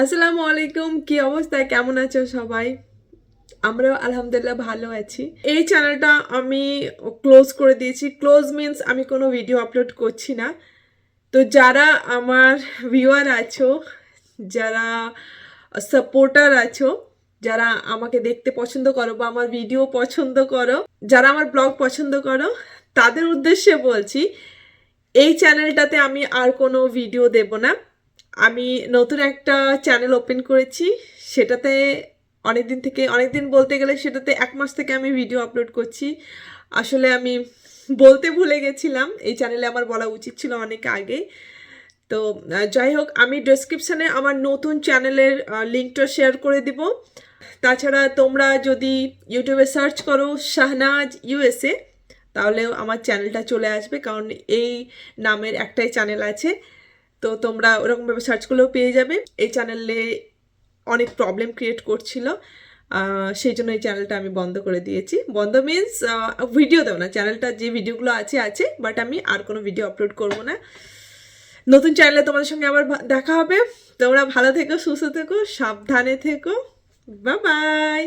আসসালামু আলাইকুম, কি অবস্থা? কেমন আছো সবাই? আমরা আলহামদুলিল্লাহ ভালো আছি। এই চ্যানেলটা আমি ক্লোজ করে দিয়েছি। ক্লোজ মিন্স আমি কোনো ভিডিও আপলোড করছি না। তো যারা আমার ভিউয়ার আছো, যারা সাপোর্টার আছো, যারা আমাকে দেখতে পছন্দ করো বা আমার ভিডিও পছন্দ করো, যারা আমার ব্লগ পছন্দ করো, তাদের উদ্দেশ্যে বলছি, এই চ্যানেলটাতে আমি আর কোনো ভিডিও দেব না। আমি নতুন একটা চ্যানেল ওপেন করেছি। সেটাতে অনেক দিন থেকে অনেক দিন বলতে গেলে সেটাতে এক মাস থেকে আমি ভিডিও আপলোড করছি। আসলে আমি বলতে ভুলে গেছিলাম, এই চ্যানেলে আমার বলা উচিত ছিল অনেক আগে। তো যাই হোক, আমি ডেসক্রিপশানে আমার নতুন চ্যানেলের লিঙ্কটা শেয়ার করে দিব। তাছাড়া তোমরা যদি ইউটিউবে সার্চ করো শাহনাজ ইউএসএ তাহলেও আমার চ্যানেলটা চলে আসবে, কারণ এই নামের একটাই চ্যানেল আছে। তো তোমরা ওরকমভাবে সার্চ করলেও পেয়ে যাবে। এই চ্যানেলে অনেক প্রবলেম ক্রিয়েট করছিল। সেই জন্য এই চ্যানেলটা আমি বন্ধ করে দিয়েছি। বন্ধ মিন্স ভিডিও দেবো না। চ্যানেলটা যে ভিডিওগুলো আছে আছে বাট আমি আর কোনো ভিডিও আপলোড করব না। নতুন চ্যানেলে তোমাদের সঙ্গে আবার দেখা হবে। তোমরা ভালো থেকো, সুস্থ থেকো, সাবধানে থেকো। Bye bye